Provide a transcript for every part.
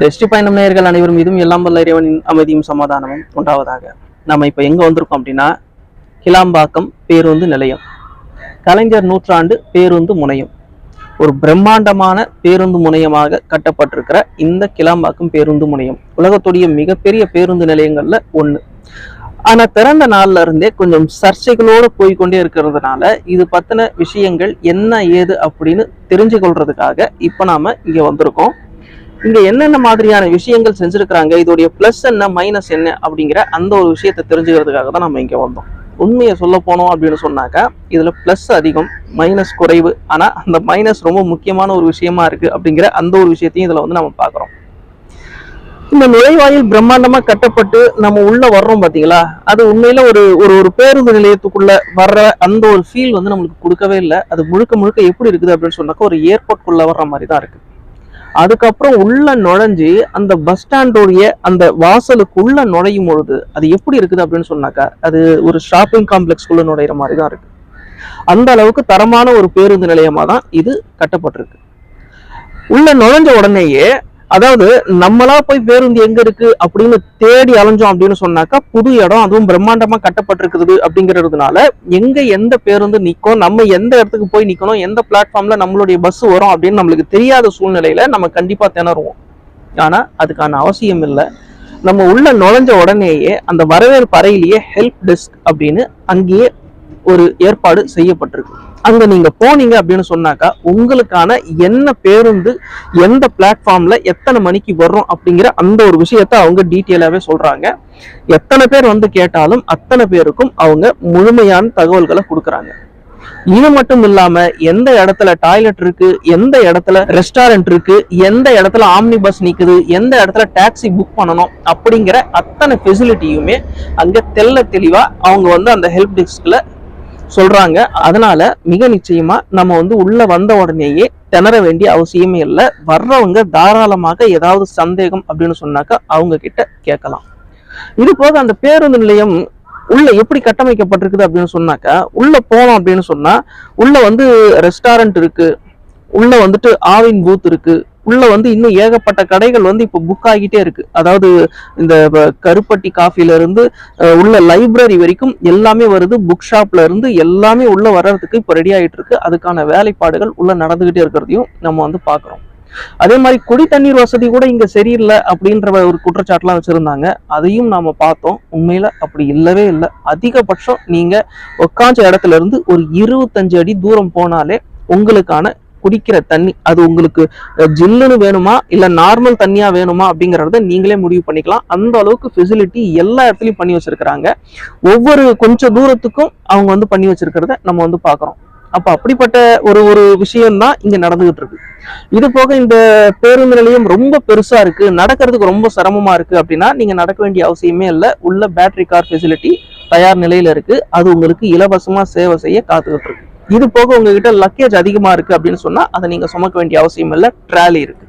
வெற்றி பயணம் நேயர்கள் அனைவரும் மீதும் எல்லாம் வல்ல இறைவனின் அமைதியும் சமாதானமும் உண்டாவதாக. நம்ம இப்போ எங்கே வந்திருக்கோம் அப்படின்னா கிளாம்பாக்கம் பேருந்து நிலையம். கலைஞர் நூற்றாண்டு பேருந்து முனையம். ஒரு பிரம்மாண்டமான பேருந்து முனையமாக கட்டப்பட்டிருக்கிற இந்த கிளாம்பாக்கம் பேருந்து முனையம். உலகத்துடைய மிகப்பெரிய பேருந்து நிலையங்கள்ல ஒன்று ஆனா திறந்த நாள்ல இருந்தே கொஞ்சம் சர்ச்சைகளோடு போய்க்கொண்டே இருக்கிறதுனால இது பத்தின விஷயங்கள் என்ன ஏது அப்படின்னு தெரிஞ்சு கொள்றதுக்காக இப்போ நாம இங்க வந்திருக்கோம். இங்க என்னென்ன மாதிரியான விஷயங்கள் செஞ்சிருக்கிறாங்க இதோடைய பிளஸ் என்ன மைனஸ் என்ன அப்படிங்கிற அந்த ஒரு விஷயத்தை தெரிஞ்சுக்கிறதுக்காக தான் நம்ம இங்க வந்தோம். உண்மையை சொல்ல போனோம் அப்படின்னு சொன்னாக்கா இதுல பிளஸ் அதிகம் மைனஸ் குறைவு. ஆனா அந்த மைனஸ் ரொம்ப முக்கியமான ஒரு விஷயமா இருக்கு அப்படிங்கிற அந்த ஒரு விஷயத்தையும் இதுல வந்து நம்ம பாக்குறோம் இந்த நுழைவாயில் பிரம்மாண்டமா கட்டப்பட்டு நம்ம உள்ள வர்றோம் பாத்தீங்களா? அது உண்மையில ஒரு ஒரு ஒரு பேருந்து நிலையத்துக்குள்ள வர்ற அந்த ஒரு ஃபீல் வந்து நம்மளுக்கு கொடுக்கவே இல்லை. அது முழுக்க முழுக்க எப்படி இருக்குது அப்படின்னு சொன்னாக்கா ஒரு ஏர்போர்ட்குள்ள வர்ற மாதிரி தான் இருக்கு. அதுக்கப்புறம் உள்ள நுழைஞ்சு அந்த பஸ் ஸ்டாண்டோடைய அந்த வாசலுக்குள்ள நுழையும் பொழுது அது எப்படி இருக்குது அப்படின்னு சொன்னாக்கா அது ஒரு ஷாப்பிங் காம்ப்ளெக்ஸ்குள்ள நுழையிற மாதிரி தான் இருக்கு. அந்த அளவுக்கு தரமான ஒரு பேருந்து நிலையமா தான் இது கட்டப்பட்டிருக்கு. உள்ள நுழைஞ்ச உடனேயே அதாவது நம்மளா போய் பேருந்து எங்க இருக்கு அப்படின்னு தேடி அலைஞ்சோம் அப்படின்னு சொன்னாக்கா புது இடம் அதுவும் பிரம்மாண்டமா கட்டப்பட்டிருக்குது அப்படிங்கிறதுனால எங்க எந்த பேருந்து நிக்கும் நம்ம எந்த இடத்துக்கு போய் நிக்கணும் எந்த பிளாட்ஃபார்ம்ல நம்மளுடைய பஸ் வரும் அப்படின்னு நம்மளுக்கு தெரியாத சூழ்நிலையில நம்ம கண்டிப்பா திணறுவோம். ஆனா அதுக்கான அவசியம் இல்லை. நம்ம உள்ள நுழைஞ்ச உடனேயே அந்த வரவேற்பு அறையிலேயே ஹெல்ப் டெஸ்க் அப்படின்னு அங்கேயே ஒரு ஏற்பாடு செய்யப்பட்டிருக்கு. அங்க நீங்க போனீங்க அப்படின்னு சொன்னாக்கா உங்களுக்கான என்ன பேருந்து எந்த பிளாட்ஃபார்ம்ல எத்தனை மணிக்கு வரும் அப்படிங்கிற அந்த ஒரு விஷயத்த அவங்க டீட்டெயிலாவே சொல்றாங்க. எத்தனை பேர் வந்து கேட்டாலும் அத்தனை பேருக்கும் அவங்க முழுமையான தகவல்களை கொடுக்குறாங்க. இது மட்டும் இல்லாம எந்த இடத்துல டாய்லெட் இருக்கு எந்த இடத்துல ரெஸ்டாரண்ட் இருக்கு எந்த இடத்துல ஆம்னி பஸ் நிக்குது எந்த இடத்துல டாக்ஸி புக் பண்ணணும் அப்படிங்கிற அத்தனை ஃபெசிலிட்டியுமே அங்க தெல்ல தெளிவா அவங்க வந்து அந்த ஹெல்ப் டெஸ்க்ல சொல்றாங்க. அதனால மிக நிச்சயமா நம்ம வந்து உள்ள வந்த உடனேயே திணற வேண்டிய அவசியமே இல்லை. வர்றவங்க தாராளமாக ஏதாவது சந்தேகம் அப்படின்னு சொன்னாக்கா அவங்க கிட்ட கேட்கலாம். இது போக அந்த பேருந்து நிலையம் உள்ள எப்படி கட்டமைக்கப்பட்டிருக்குது அப்படின்னு சொன்னாக்கா உள்ள போனோம் அப்படின்னு சொன்னா உள்ள வந்து ரெஸ்டாரண்ட் இருக்கு. உள்ள வந்துட்டு ஆவின் பூத் இருக்கு. உள்ள வந்து இன்னும் ஏகப்பட்ட கடைகள் வந்து இப்போ புக் ஆகிட்டே இருக்கு. அதாவது இந்த கருப்பட்டி காஃபில இருந்து உள்ள லைப்ரரி வரைக்கும் எல்லாமே வருது. புக் ஷாப்ல இருந்து எல்லாமே உள்ள வர்றதுக்கு இப்போ ரெடி ஆகிட்டு இருக்கு. அதுக்கான வேலைப்பாடுகள் உள்ள நடந்துகிட்டே இருக்கிறதையும் நம்ம வந்து பாக்குறோம். அதே மாதிரி குடி தண்ணீர் வசதி கூட இங்க சரியில்லை அப்படின்ற ஒரு குற்றச்சாட்டுலாம் வச்சிருந்தாங்க. அதையும் நாம பார்த்தோம். உண்மையில அப்படி இல்லவே இல்லை. அதிகபட்சம் நீங்க உக்காஞ்ச இடத்துல இருந்து ஒரு இருபத்தஞ்சு அடி தூரம் போனாலே உங்களுக்கான குடிக்கிற தண்ணி அது உங்களுக்கு ஜில்லுன்னு வேணுமா இல்ல நார்மல் தண்ணியா வேணுமா அப்படிங்கறத நீங்களே முடிவு பண்ணிக்கலாம். அந்த அளவுக்கு ஃபெசிலிட்டி எல்லா இடத்துலயும் பண்ணி வச்சிருக்கிறாங்க. ஒவ்வொரு கொஞ்ச தூரத்துக்கும் அவங்க வந்து பண்ணி வச்சிருக்கிறத நம்ம வந்து பாக்குறோம் அப்ப அப்படிப்பட்ட ஒரு ஒரு விஷயம் தான் இங்க நடந்துகிட்டு இருக்கு இது போக இந்த பேருந்து நிலையம் ரொம்ப பெருசா இருக்கு. நடக்கிறதுக்கு ரொம்ப சிரமமா இருக்கு அப்படின்னா நீங்க நடக்க வேண்டிய அவசியமே இல்லை. உள்ள பேட்டரி கார் ஃபெசிலிட்டி தயார் நிலையில இருக்கு. அது உங்களுக்கு இலவசமா சேவை செய்ய காத்துக்கிட்டு இருக்கு இது போக உங்ககிட்ட லக்கேஜ் அதிகமா இருக்கு அப்படின்னு சொன்னா அதை நீங்க சுமக்க வேண்டிய அவசியம் இல்லை. ட்ராலி இருக்கு.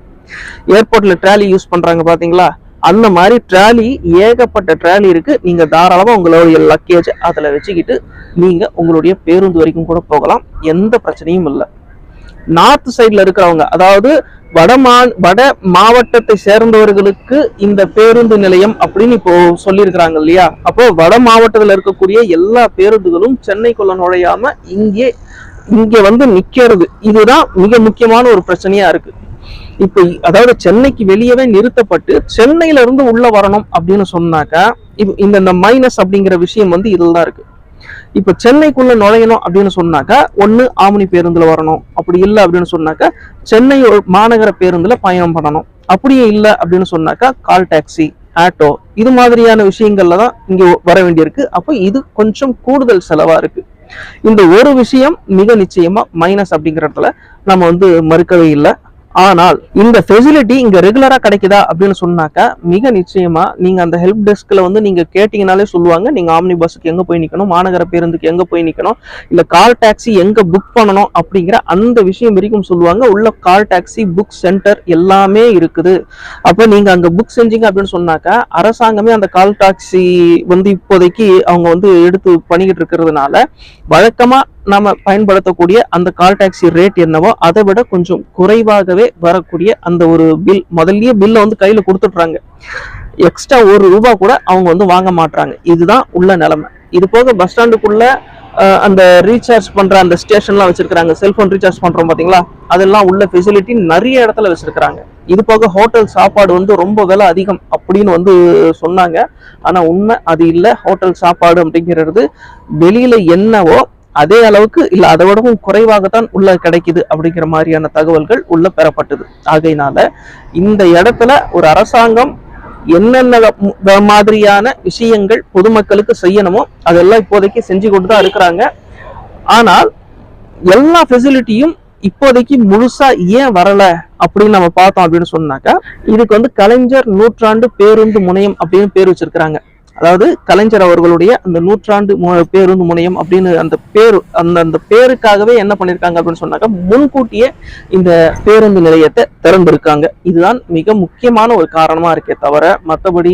ஏர்போர்ட்ல ட்ராலி யூஸ் பண்றாங்க பாத்தீங்களா? அந்த மாதிரி ட்ராலி ஏகப்பட்ட ட்ராலி இருக்கு. நீங்க தாராளமா உங்களுடைய லக்கேஜ் அதுல வச்சுக்கிட்டு நீங்க உங்களுடைய பேருந்து வரைக்கும் கூட போகலாம். எந்த பிரச்சனையும் இல்லை. நார்த் சைட்ல இருக்கிறவங்க அதாவது வட மா வட மாவட்டத்தை சேர்ந்தவர்களுக்கு இந்த பேருந்து நிலையம் அப்படின்னு இப்போ சொல்லியிருக்கிறாங்க இல்லையா? அப்போ வட மாவட்டத்தில் இருக்கக்கூடிய எல்லா பேருந்துகளும் சென்னைக்குள்ள நுழையாம இங்கே இங்க வந்து நிக்கிறது. இதுதான் மிக முக்கியமான ஒரு பிரச்சனையா இருக்கு. இப்போ அதாவது சென்னைக்கு வெளியவே நிறுத்தப்பட்டு சென்னையில இருந்து உள்ள வரணும் அப்படின்னு சொன்னாக்கா இந்த இந்த மைனஸ் அப்படிங்கிற விஷயம் வந்து இதுல தான் இருக்கு. இப்ப சென்னைக்குள்ள நுழையணும் அப்படின்னு சொன்னாக்கா ஒன்னு ஆம்னி பேருந்துல வரணும். அப்படி இல்லை அப்படின்னு சொன்னாக்கா சென்னை ஒரு மாநகர பேருந்துல பயணம் பண்ணணும். அப்படியே இல்லை அப்படின்னு சொன்னாக்கா கால் டாக்ஸி ஆட்டோ இது மாதிரியான விஷயங்கள்ல தான் இங்க வர வேண்டியிருக்கு. அப்போ இது கொஞ்சம் கூடுதல் செலவா இருக்கு. இந்த ஒரு விஷயம் மிக நிச்சயமா மைனஸ் அப்படிங்கிற இடத்துல நம்ம வந்து மறுக்கவே இல்லை. ஆனால் இந்த ஃபெசிலிட்டி இங்க ரெகுலரா கிடைக்குதா அப்படின்னு சொன்னாக்கா மிக நிச்சயமா நீங்க அந்த ஹெல்ப் டெஸ்க்ல வந்து நீங்க கேட்டீங்கனாலே சொல்லுவாங்க. நீங்க ஆம்னி பஸ்ஸுக்கு எங்க போய் நிக்கணும்? மாநகர பேருந்துக்கு எங்க போய் நிக்கணும்? இல்ல கால் டாக்ஸி எங்க புக் பண்ணணும்? அப்படிங்கிற அந்த விஷயம் வரைக்கும் சொல்லுவாங்க. உள்ள கால் டாக்ஸி புக் சென்டர் எல்லாமே இருக்குது. அப்போ நீங்க அங்க புக் செஞ்சீங்க அப்படின்னு சொன்னாக்கா அரசாங்கமே அந்த கால் டாக்ஸி வந்து இப்போதைக்கு அவங்க வந்து எடுத்து பண்ணிக்கிட்டு இருக்கிறதுனால வழக்கமா நம்ம பயன்படுத்தக்கூடிய அந்த கால் டாக்ஸி ரேட் என்னவோ அதை விட கொஞ்சம் குறைவாகவே வரக்கூடிய அந்த ஒரு பில் முதல்லயே பில்லை வந்து கையில கொடுத்துட்றாங்க. எக்ஸ்ட்ரா ஒரு ரூபா கூட அவங்க வந்து வாங்க மாட்றாங்க. இதுதான் உள்ள நிலைமை. இது போக பஸ் ஸ்டாண்டுக்குள்ள அந்த ரீசார்ஜ் பண்ற அந்த ஸ்டேஷன்லாம் வச்சிருக்காங்க செல்போன் ரீசார்ஜ் பண்றோம் பாத்தீங்களா? அதெல்லாம் உள்ள ஃபெசிலிட்டி நிறைய இடத்துல வச்சிருக்கிறாங்க. இது போக ஹோட்டல் சாப்பாடு வந்து ரொம்ப விலை அதிகம் அப்படின்னு வந்து சொன்னாங்க. ஆனா உண்மை அது இல்லை. ஹோட்டல் சாப்பாடு அப்படிங்கிறது வெளியில என்னவோ அதே அளவுக்கு இல்ல அதை விடவும் குறைவாகத்தான் உள்ள கிடைக்குது அப்படிங்கிற மாதிரியான தகவல்கள் உள்ள பெறப்பட்டது. ஆகையினால இந்த இடத்துல ஒரு அரசாங்கம் என்னென்ன மாதிரியான விஷயங்கள் பொதுமக்களுக்கு செய்யணுமோ அதெல்லாம் இப்போதைக்கு செஞ்சு கொண்டு தான் இருக்கிறாங்க. ஆனால் எல்லா ஃபெசிலிட்டியும் இப்போதைக்கு முழுசா ஏன் வரல அப்படின்னு நம்ம பார்த்தோம் அப்படின்னு சொன்னாக்கா இதுக்கு வந்து கலைஞர் நூற்றாண்டு பேருந்து முனையம் அப்படின்னு பேர் வச்சிருக்கிறாங்க. அதாவது கலைஞர் அவர்களுடைய அந்த நூற்றாண்டு மு- பேருந்து முனையம் அப்படின்னு அந்த பேர் அந்த அந்த பேருக்காகவே என்ன பண்ணியிருக்காங்க அப்படின்னு சொன்னாக்கா முன்கூட்டியே இந்த பேருந்து நிலையத்தை திறந்திருக்காங்க. இதுதான் மிக முக்கியமான ஒரு காரணமாக இருக்கே தவிர மற்றபடி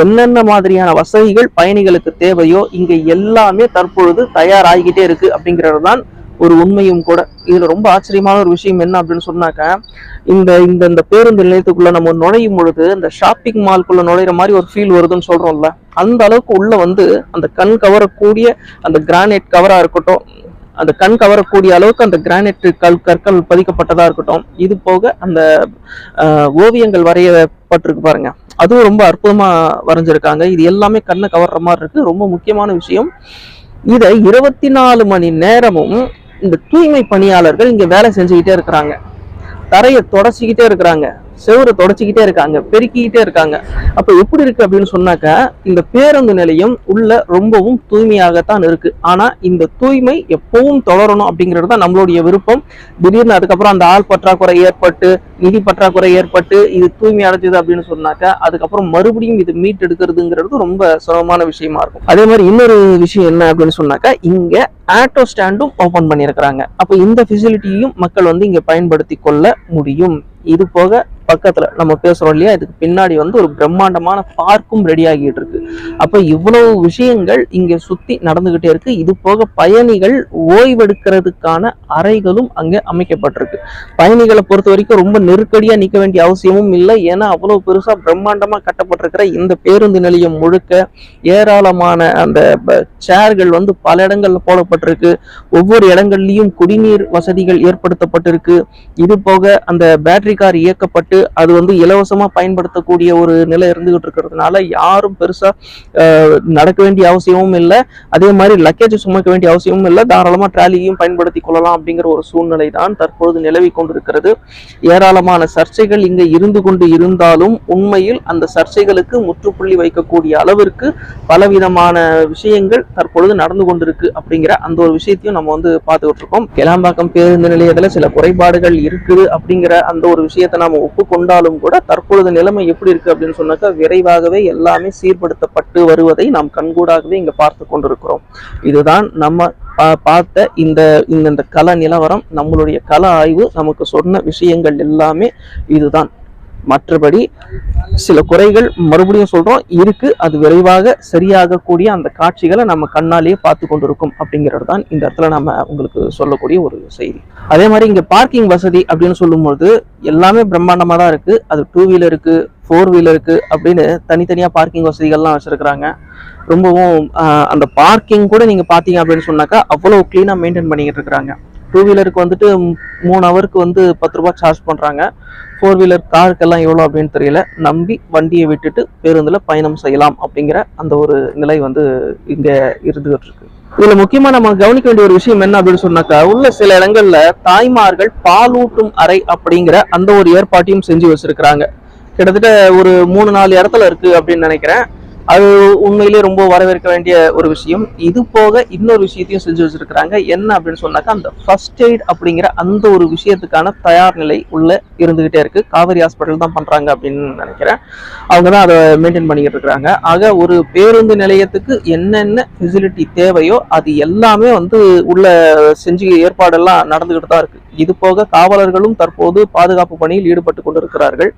என்னென்ன மாதிரியான வசதிகள் பயணிகளுக்கு தேவையோ இங்கே எல்லாமே தற்பொழுது தயாராகிக்கிட்டே இருக்கு அப்படிங்கிறது தான் ஒரு உண்மையும் கூட. இதுல ரொம்ப ஆச்சரியமான ஒரு விஷயம் என்ன அப்படின்னு சொன்னாக்கா இந்த இந்த இந்த பேருந்து நிலையத்துக்குள்ள நம்ம நுழையும் பொழுது இந்த ஷாப்பிங் மால்குள்ள நுழையிற மாதிரி ஒரு ஃபீல் வருதுன்னு சொல்றோம்ல. அந்த அளவுக்கு உள்ள வந்து அந்த கண் கவரக்கூடிய அந்த கிரானைட் கவரா இருக்கட்டும் அந்த கண் கவரக்கூடிய அளவுக்கு அந்த கிரானைட் கல் கற்கள் பதிக்கப்பட்டதா இருக்கட்டும் இது போக அந்த ஓவியங்கள் வரையப்பட்டிருக்கு பாருங்க. அதுவும் ரொம்ப அற்புதமா வரைஞ்சிருக்காங்க. இது எல்லாமே கண்ணை கவர்ற மாதிரி இருக்கு. ரொம்ப முக்கியமான விஷயம். இதை இருபத்தி நாலு மணி நேரமும் இந்த தூய்மை பணியாளர்கள் இங்க வேலை செஞ்சுக்கிட்டே இருக்கிறாங்க. தரையை தொடச்சிக்கிட்டே இருக்கிறாங்க. செவரை தொடச்சிக்கிட்டே இருக்காங்க பெருக்கிக்கிட்டே இருக்காங்க. அப்ப எப்படி இருக்கு அப்படின்னு சொன்னாக்கா இந்த பேருந்து நிலையம் உள்ள ரொம்பவும் தூய்மையாகத்தான் இருக்கு. ஆனா இந்த தூய்மை எப்பவும் தொடரணும் அப்படிங்கிறது தான் நம்மளுடைய விருப்பம். திடீர்னு அதுக்கப்புறம் அந்த ஆள் பற்றாக்குறை ஏற்பட்டு நிதி பற்றாக்குறை ஏற்பட்டு இது தூய்மை அடைஞ்சது அப்படின்னு சொன்னாக்கா அதுக்கப்புறம் மறுபடியும் இது மீட் எடுக்கிறதுங்கிறது ரொம்ப சிரமமான விஷயமா இருக்கும். அதே மாதிரி இன்னொரு விஷயம் என்ன அப்படின்னு சொன்னாக்கா இங்க ஆட்டோ ஸ்டாண்டும் ஓபன் பண்ணியிருக்கிறாங்க. அப்போ இந்த ஃபெசிலிட்டியும் மக்கள் வந்து இங்க பயன்படுத்தி கொள்ள முடியும். இது போக பக்கத்தில் நம்ம பேசுகிறோம் இல்லையா? இதுக்கு பின்னாடி வந்து ஒரு பிரம்மாண்டமான பார்க்கும் ரெடி ஆகிட்டு இருக்கு. அப்போ இவ்வளவு விஷயங்கள் இங்கே சுற்றி நடந்துகிட்டே இருக்கு. இது போக பயணிகள் ஓய்வெடுக்கிறதுக்கான அறைகளும் அங்கே அமைக்கப்பட்டிருக்கு. பயணிகளை பொறுத்த வரைக்கும் ரொம்ப நெருக்கடியாக நிற்க வேண்டிய அவசியமும் இல்லை. ஏன்னா அவ்வளோ பெருசாக பிரம்மாண்டமாக கட்டப்பட்டிருக்கிற இந்த பேருந்து நிலையம் முழுக்க ஏராளமான அந்த சேர்கள் வந்து பல இடங்களில் போடப்பட்டிருக்கு. ஒவ்வொரு இடங்கள்லையும் குடிநீர் வசதிகள் ஏற்படுத்தப்பட்டிருக்கு. இது போக அந்த பேட்டரி கார் இயக்கப்பட்டு அது வந்து இலவசமா பயன்படுத்தக்கூடிய ஒரு நிலை இருந்துகிட்டு இருக்கிறதுனால யாரும் பெருசா நடக்க வேண்டிய அவசியமும் இல்லை. அதே மாதிரி லக்கேஜ் சுமக்க வேண்டிய அவசியமும் இல்லை. தாராளமா ட்ராலியையும் பயன்படுத்தி கொள்ளலாம் அப்படிங்கிற ஒரு சூழ்நிலை தான் தற்பொழுது நிலவி கொண்டிருக்கிறது. ஏராளமான சர்ச்சைகள் இங்க இருந்து கொண்டு இருந்தாலும் உண்மையில் அந்த சர்ச்சைகளுக்கு முற்றுப்புள்ளி வைக்கக்கூடிய அளவிற்கு பலவிதமான விஷயங்கள் தற்பொழுது நடந்து கொண்டிருக்கு அப்படிங்கிற அந்த ஒரு விஷயத்தையும் நம்ம வந்து பார்த்துக்கிட்டு இருக்கோம். கிளாம்பாக்கம் பேருந்து நிலையத்துல சில குறைபாடுகள் இருக்குது அப்படிங்கிற அந்த ஒரு விஷயத்தை நாம கொண்டாலும் கூட தற்பொழுது நிலைமை எப்படி இருக்கு அப்படின்னு சொன்னாக்கா விரைவாகவே எல்லாமே சீர்படுத்தப்பட்டு வருவதை நாம் கண்கூடாகவே இங்க பார்த்து கொண்டிருக்கிறோம். இதுதான் நம்ம பா- பார்த்த இந்த இந்த கல நிலவரம் நம்மளுடைய கல ஆய்வு நமக்கு சொன்ன விஷயங்கள் எல்லாமே இதுதான். மற்றபடி சில குறைகள் மறுபடியும் சொல்றோம். இருக்கு. அது விரைவாக சரியாகக்கூடிய அந்த காட்சிகளை நம்ம கண்ணாலேயே பார்த்து கொண்டிருக்கும் அப்படிங்கிறது தான் இந்த இடத்துல நம்ம உங்களுக்கு சொல்லக்கூடிய ஒரு செய்தி. அதே மாதிரி இங்க பார்க்கிங் வசதி அப்படின்னு சொல்லும்போது எல்லாமே பிரம்மாண்டமா தான் இருக்கு. அது டூ வீலருக்கு ஃபோர் வீலருக்கு அப்படின்னு தனித்தனியா பார்க்கிங் வசதிகள்லாம் வச்சிருக்கிறாங்க. ரொம்பவும் அந்த பார்க்கிங் கூட நீங்க பாத்தீங்க அப்படின்னு சொன்னாக்கா அவ்வளவு கிளீனா மெயின்டைன் பண்ணிக்கிட்டு இருக்கிறாங்க. டூ வீலருக்கு வந்துட்டு மூணு ஹவருக்கு வந்து பத்து ரூபாய் சார்ஜ் பண்ணுறாங்க ஃபோர் வீலர் காருக்கெல்லாம் எவ்வளோ அப்படின்னு தெரியல. நம்பி வண்டியை விட்டுட்டு பேருந்தில் பயணம் செய்யலாம் அப்படிங்கிற அந்த ஒரு நிலை வந்து இங்கே இருந்துகிட்டு இருக்கு இதில் முக்கியமாக நம்ம கவனிக்க வேண்டிய ஒரு விஷயம் என்ன அப்படின்னு சொன்னாக்கா உள்ள சில இடங்கள்ல தாய்மார்கள் பாலூட்டும் அறை அப்படிங்கிற அந்த ஒரு ஏற்பாட்டையும் செஞ்சு வச்சிருக்கிறாங்க. கிட்டத்தட்ட ஒரு மூணு நாலு இடத்துல இருக்கு அப்படின்னு நினைக்கிறேன். அது உண்மையிலேயே ரொம்ப வரவேற்க வேண்டிய ஒரு விஷயம். இது போக இன்னொரு விஷயத்தையும் செஞ்சு வச்சிருக்கிறாங்க. என்ன அப்படின்னு சொன்னாக்கா அந்த ஃபர்ஸ்ட் எய்ட் அப்படிங்கிற அந்த ஒரு விஷயத்துக்கான தயார் நிலை உள்ள இருந்துகிட்டே இருக்கு. காவேரி ஹாஸ்பிட்டல் தான் பண்றாங்க அப்படின்னு நினைக்கிறேன். அவங்க தான் அதை மெயின்டைன் பண்ணிக்கிட்டு இருக்கிறாங்க ஆக ஒரு பேருந்து நிலையத்துக்கு என்னென்ன ஃபெசிலிட்டி தேவையோ அது எல்லாமே வந்து உள்ள செஞ்சு ஏற்பாடெல்லாம் நடந்துகிட்டு தான் இருக்கு. இது போக காவலர்களும் தற்போது பாதுகாப்பு பணியில் ஈடுபட்டு கொண்டிருக்கிறார்கள்.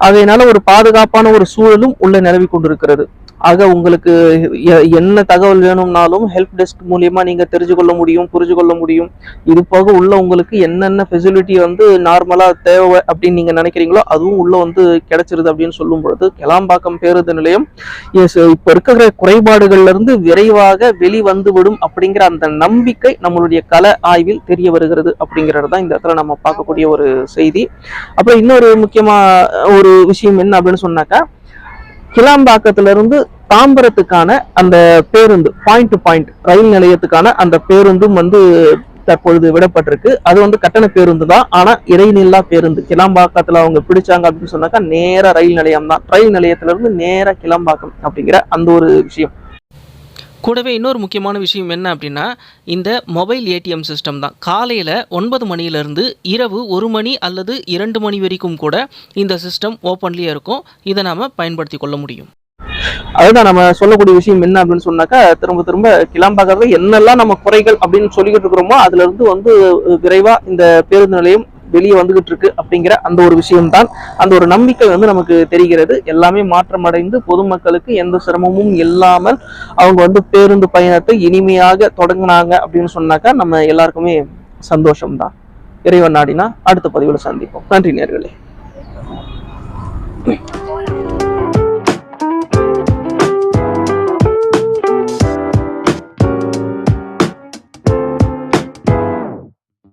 அதனால ஒரு பாதுகாப்பான ஒரு சூழலும் உள்ள நிலவி கொண்டிருக்கிறது. ஆக உங்களுக்கு என்ன தகவல் வேணும்னாலும் ஹெல்ப் டெஸ்க் மூலியமா நீங்க தெரிஞ்சு கொள்ள முடியும் புரிஞ்சு கொள்ள முடியும். இது போக உள்ள உங்களுக்கு என்னென்ன ஃபெசிலிட்டி வந்து நார்மலா தேவை அப்படின்னு நீங்க நினைக்கிறீங்களோ அதுவும் உள்ள வந்து கிடைச்சிருது அப்படின்னு சொல்லும் பொழுது கிளாம்பாக்கம் பேருந்து நிலையம் இப்ப இருக்கிற குறைபாடுகள்ல இருந்து விரைவாக வெளிவந்து விடும் அப்படிங்கிற அந்த நம்பிக்கை நம்மளுடைய கல ஆய்வில் தெரிய வருகிறது அப்படிங்கிறது தான் இந்த இடத்துல நம்ம பார்க்கக்கூடிய ஒரு செய்தி. அப்புறம் இன்னொரு முக்கியமா ஒரு விஷயம் என்ன அப்படின்னு சொன்னாக்கா கிளாம்பாக்கத்திலிருந்து தாம்பரத்துக்கான அந்த பேருந்து பாயிண்ட் டு பாயிண்ட் ரயில் நிலையத்துக்கான அந்த பேருந்தும் வந்து தற்பொழுது விடப்பட்டிருக்கு. அது வந்து கட்டண பேருந்து தான். ஆனா இடைநில்லா பேருந்து கிளாம்பாக்கத்துல அவங்க பிடிச்சாங்க அப்படின்னு சொன்னாக்கா நேர ரயில் நிலையம் தான் ரயில் நிலையத்துல இருந்து நேரா கிளம்பாக்கம் அப்படிங்கிற அந்த ஒரு விஷயம். கூடவே இன்னொரு முக்கியமான விஷயம் என்ன அப்படின்னா இந்த மொபைல் ஏடிஎம் சிஸ்டம் தான். காலையில் ஒன்பது மணியிலேருந்து இரவு ஒரு மணி அல்லது இரண்டு மணி வரைக்கும் கூட இந்த சிஸ்டம் ஓப்பன்லேயே இருக்கும். இதை நாம் பயன்படுத்தி கொள்ள முடியும். அதுதான் நம்ம சொல்லக்கூடிய விஷயம் என்ன அப்படின்னு சொன்னாக்கா திரும்ப திரும்ப கிளாம்பாக்கத்தில் என்னெல்லாம் நம்ம குறைகள் அப்படின்னு சொல்லிக்கிட்டு இருக்கிறோமோ அதுல இருந்து வந்து விரைவா இந்த பேருந்து நிலையம் வெளியே வந்துகிட்டு இருக்கு அப்படிங்கிற அந்த ஒரு விஷயம்தான். அந்த ஒரு நம்பிக்கை வந்து நமக்கு தெரிகிறது. எல்லாமே மாற்றமடைந்து பொதுமக்களுக்கு எந்த சிரமமும் இல்லாமல் அவங்க வந்து பேருந்து பயணத்தை இனிமையாக தொடங்கினாங்க அப்படின்னு சொன்னாக்கா நம்ம எல்லாருக்குமே சந்தோஷம்தான். இறைவன் நாடினா அடுத்த பதிவில் சந்திப்போம். நன்றி நேர்களே.